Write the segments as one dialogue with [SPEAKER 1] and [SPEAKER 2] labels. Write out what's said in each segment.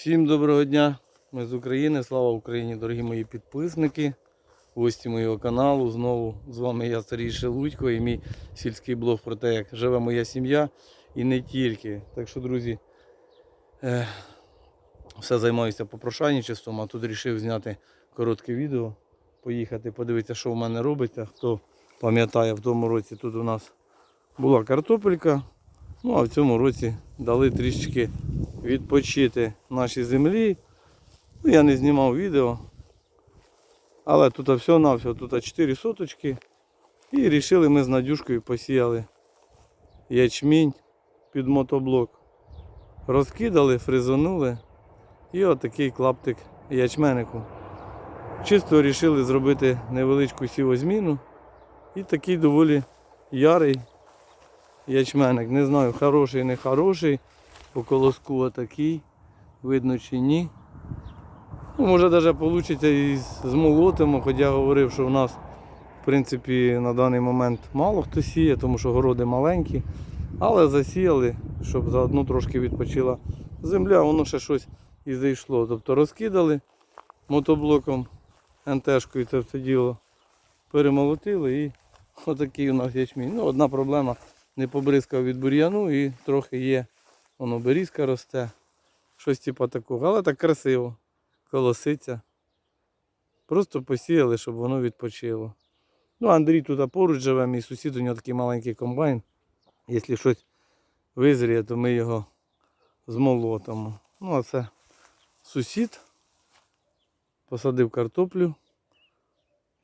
[SPEAKER 1] Всім доброго дня! Ми з України. Слава Україні, дорогі мої підписники, гості моєго каналу. Знову з вами я Сергій Шелудько і мій сільський блог про те, як живе моя сім'я і не тільки. Так що, друзі, е, все займаюся попрошайничеством, а тут вирішив зняти коротке відео, поїхати, подивитися, що в мене робиться. Хто пам'ятає, в тому році тут у нас була картопелька. Ну а в цьому році дали трішечки відпочити нашій землі. Ну, я не знімав відео. Але тут все на все, тут 4 соточки. І вирішили ми з Надюшкою посіяли ячмінь під мотоблок. Розкидали, фризонули. І отакий клаптик ячменику. Чисто вирішили зробити невеличку сівозміну. І такий доволі ярий ячменник. Не знаю, хороший, не хороший. По колоску отакий. Видно чи ні. Ну, може навіть вийде і змолотимо, хоча говорив, що в нас в принципі на даний момент мало хто сіє, тому що городи маленькі. Але засіяли, щоб заодно трошки відпочила земля, воно ще щось і зайшло. Тобто розкидали мотоблоком, НТшкою це все діло перемолотили і отакий у нас ячмінь. Ну, одна проблема не побризкав від бур'яну і трохи є, воно берізка росте, щось типу такого. Але так красиво, колоситься. Просто посіяли, щоб воно відпочило. Ну, Андрій тут поруч живе, мій сусід, у нього такий маленький комбайн. Якщо щось визріє, то ми його змолотимо. Ну, а це сусід. Посадив картоплю.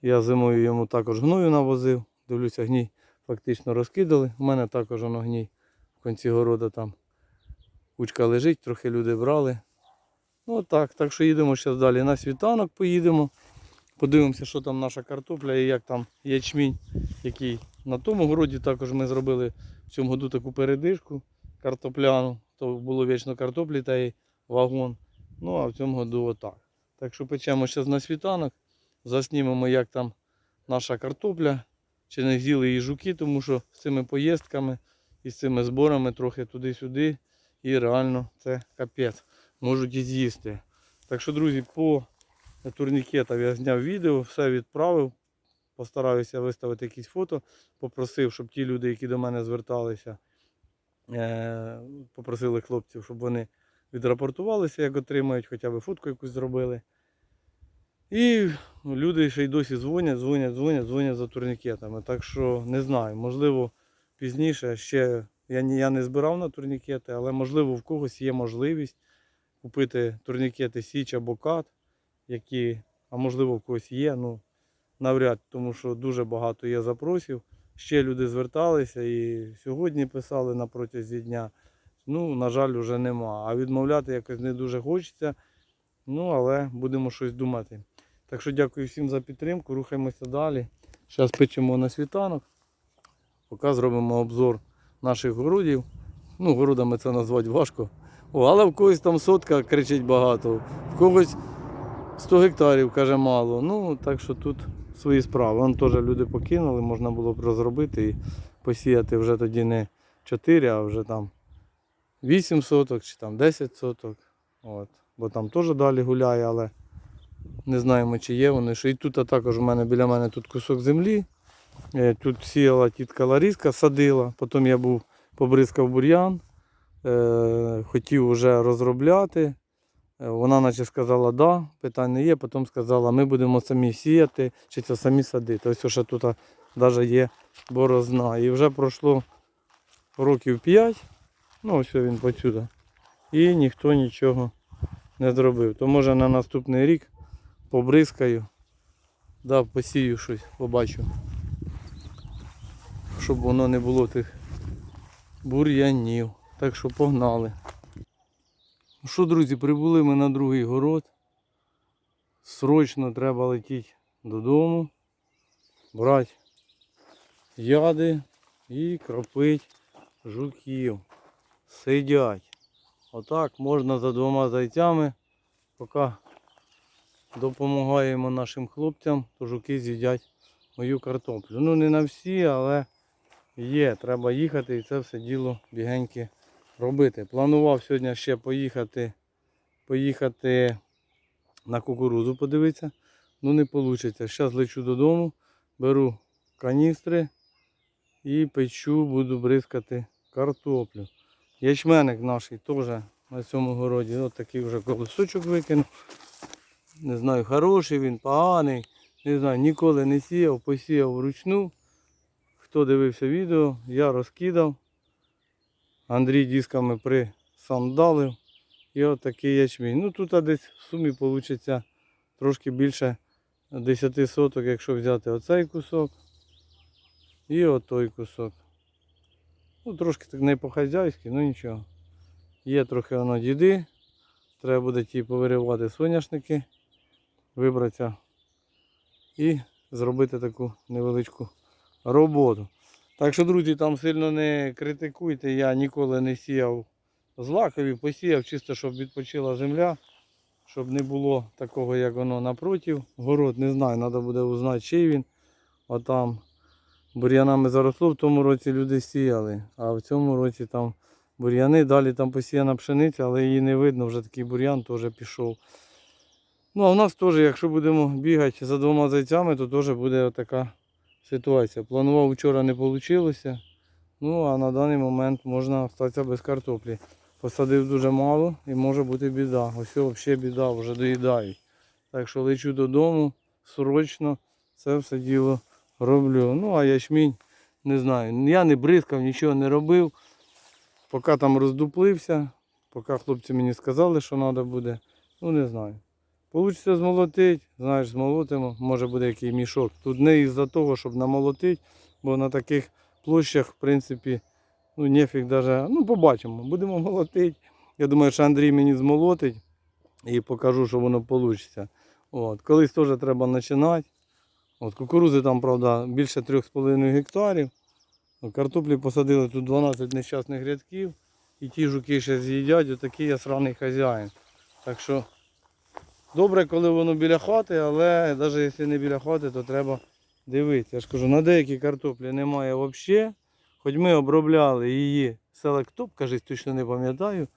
[SPEAKER 1] Я зимою йому також гною навозив. Дивлюся, гній фактично розкидали. У мене також воно гній в кінці города там кучка лежить, трохи люди брали. Ну отак. Так що їдемо зараз далі. На світанок поїдемо. Подивимося, що там наша картопля і як там ячмінь, який на тому городі також ми зробили в цьому году таку передишку картопляну. То було вічно картоплі та й вагон. Ну а в цьому году отак. Так що печемо зараз на світанок, заснімемо, як там наша картопля, чи не з'їли її жуки, тому що з цими поїздками і з цими зборами трохи туди-сюди. І реально це капець. Можуть і з'їсти. Так що, друзі, по турнікетам я зняв відео, все відправив. Постараюся виставити якісь фото. Попросив, щоб ті люди, які до мене зверталися, е, попросили хлопців, щоб вони відрапортувалися, як отримають, хоча б фотку якусь зробили. І люди ще й досі дзвонять, дзвонять, дзвонять, дзвонять за турнікетами. Так що не знаю, можливо, пізніше ще я, не- я не збирав на турнікети, але можливо в когось є можливість купити турнікети Січ або Кат, які, а можливо в когось є, ну навряд, тому що дуже багато є запросів. Ще люди зверталися і сьогодні писали на протязі дня. Ну, на жаль, вже нема. А відмовляти якось не дуже хочеться. Ну, але будемо щось думати. Так що дякую всім за підтримку. Рухаємося далі. Зараз печемо на світанок. Поки зробимо обзор наших городів. Ну, городами це назвати важко. О, але в когось там сотка кричить багато, в когось 100 гектарів каже мало. Ну, так що тут свої справи. Вон теж люди покинули, можна було б розробити і посіяти вже тоді не 4, а вже там 8 соток чи там 10 соток. От. Бо там теж далі гуляє, але не знаємо, чи є вони. Що і тут а також у мене біля мене тут кусок землі. Е, Тут сіяла тітка Ларіска, садила, потім я був побризкав бур'ян, е, хотів вже розробляти. Е, Вона наче сказала, да, питань не є, потім сказала, ми будемо самі сіяти, чи це самі садити. Ось ще тут навіть є борозна. І вже пройшло років 5, ну ось він посюди. І ніхто нічого не зробив. То може на наступний рік побризкаю, да, посію щось, побачу. Щоб воно не було тих бур'янів. Так що погнали. Ну що, друзі, прибули ми на другий город. Срочно треба летіти додому, брати яди і кропити жуків. Сидять. Отак можна за двома зайцями, поки допомагаємо нашим хлопцям, то жуки з'їдять мою картоплю. Ну не на всі, але є. Треба їхати і це все діло бігеньке робити. Планував сьогодні ще поїхати поїхати на кукурузу подивитися. Ну не вийде. Зараз лечу додому, беру каністри і печу, буду бризкати картоплю. Ячменник наш теж на цьому городі. Ось такий вже колосочок викинув. Не знаю, хороший він, поганий. Не знаю, ніколи не сіяв, посіяв вручну. Хто дивився відео, я розкидав. Андрій дисками присандалив. І от такий ячмінь. Ну тут десь в сумі вийде трошки більше 10 соток, якщо взяти оцей кусок і отой кусок. Ну, трошки так не по-хазяйськи, ну нічого. Є трохи воно діди. Треба буде ті повиривати соняшники, вибратися і зробити таку невеличку роботу. Так що, друзі, там сильно не критикуйте, я ніколи не сіяв злакові, посіяв чисто, щоб відпочила земля, щоб не було такого, як воно напротив. Город не знаю, треба буде узнати, чий він. Отам бур'янами заросло, в тому році люди сіяли, а в цьому році там бур'яни, далі там посіяна пшениця, але її не видно, вже такий бур'ян теж пішов. Ну а в нас теж, якщо будемо бігати за двома зайцями, то теж буде така ситуація. Планував вчора не вийшло. Ну а на даний момент можна остатися без картоплі. Посадив дуже мало і може бути біда. Ось взагалі біда, вже доїдають. Так що лечу додому, срочно це все діло роблю. Ну а ячмінь, не знаю. Я не бризкав, нічого не робив. Поки там роздуплився, поки хлопці мені сказали, що треба буде, ну не знаю. Получиться змолотити, знаєш, змолотимо, може буде який мішок. Тут не із-за того, щоб намолотити, бо на таких площах, в принципі, ну нефіг даже, ну побачимо, будемо молотити. Я думаю, що Андрій мені змолотить і покажу, що воно вийде. От. Колись теж треба починати. От, кукурузи там, правда, більше 3,5 гектарів. Картоплі посадили тут 12 нещасних рядків. І ті жуки ще з'їдять, отакий я сраний хазяїн. Так що добре, коли воно біля хати, але навіть якщо не біля хати, то треба дивитися. Я ж кажу, на деякі картоплі немає взагалі. Хоч ми обробляли її селектоп, кажуть, точно не пам'ятаю.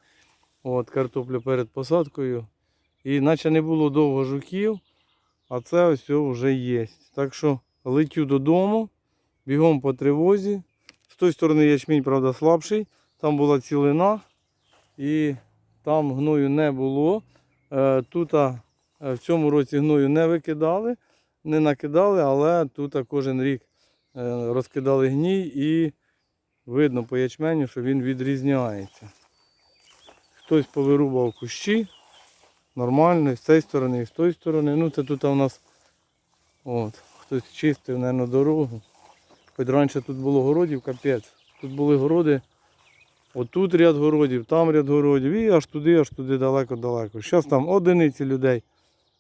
[SPEAKER 1] От, картоплю перед посадкою. І наче не було довго жуків. А це ось вже є. Так що летю додому, бігом по тривозі. З тої сторони ячмінь, правда, слабший. Там була цілина і там гною не було. Е, Тут е, в цьому році гною не викидали, не накидали, але тут кожен рік е, розкидали гній і видно по ячменю, що він відрізняється. Хтось повирубав кущі. Нормально, з цієї сторони, і з тої сторони. Ну це тут у нас от, хтось чистив, мабуть, дорогу. Хоч раніше тут було городів, капець. Тут були городи. Отут ряд городів, там ряд городів і аж туди, аж туди далеко-далеко. Зараз там одиниці людей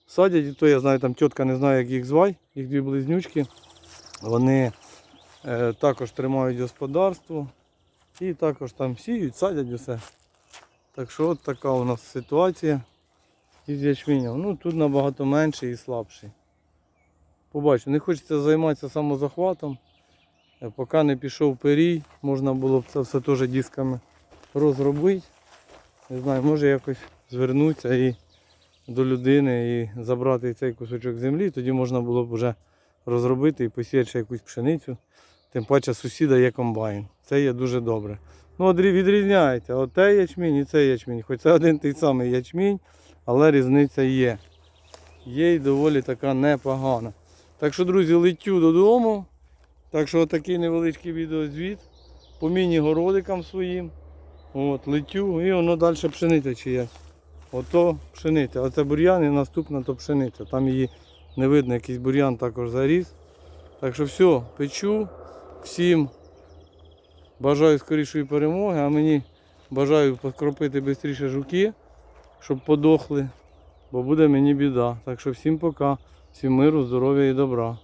[SPEAKER 1] садять, і то я знаю, там тітка не знає, як їх звати, їх дві близнючки. Вони е, також тримають господарство і також там сіють, садять усе. Так що от така у нас ситуація із ячменем. Ну тут набагато менший і слабший. Побачу, не хочеться займатися самозахватом. Е, Поки не пішов перій, можна було б це все теж дисками розробити. Не знаю, може якось звернутися і до людини і забрати цей кусочок землі, тоді можна було б вже розробити і посіяти якусь пшеницю. Тим паче сусіда є комбайн. Це є дуже добре. Ну, відрізняється отей ячмінь і цей ячмінь. Хоч це один той самий ячмінь, але різниця є. Є й доволі така непогана. Так що, друзі, летю додому. Так що отакий невеличкий відеозвіт по міні-городикам своїм. От, летю і воно далі пшениця чиясь. Ото пшениця. Оце бур'ян і наступна то пшениця. Там її не видно, якийсь бур'ян також заріс. Так що все, печу. Всім бажаю скорішої перемоги, а мені бажаю покропити швидше жуки, щоб подохли, бо буде мені біда. Так що всім пока, всім миру, здоров'я і добра.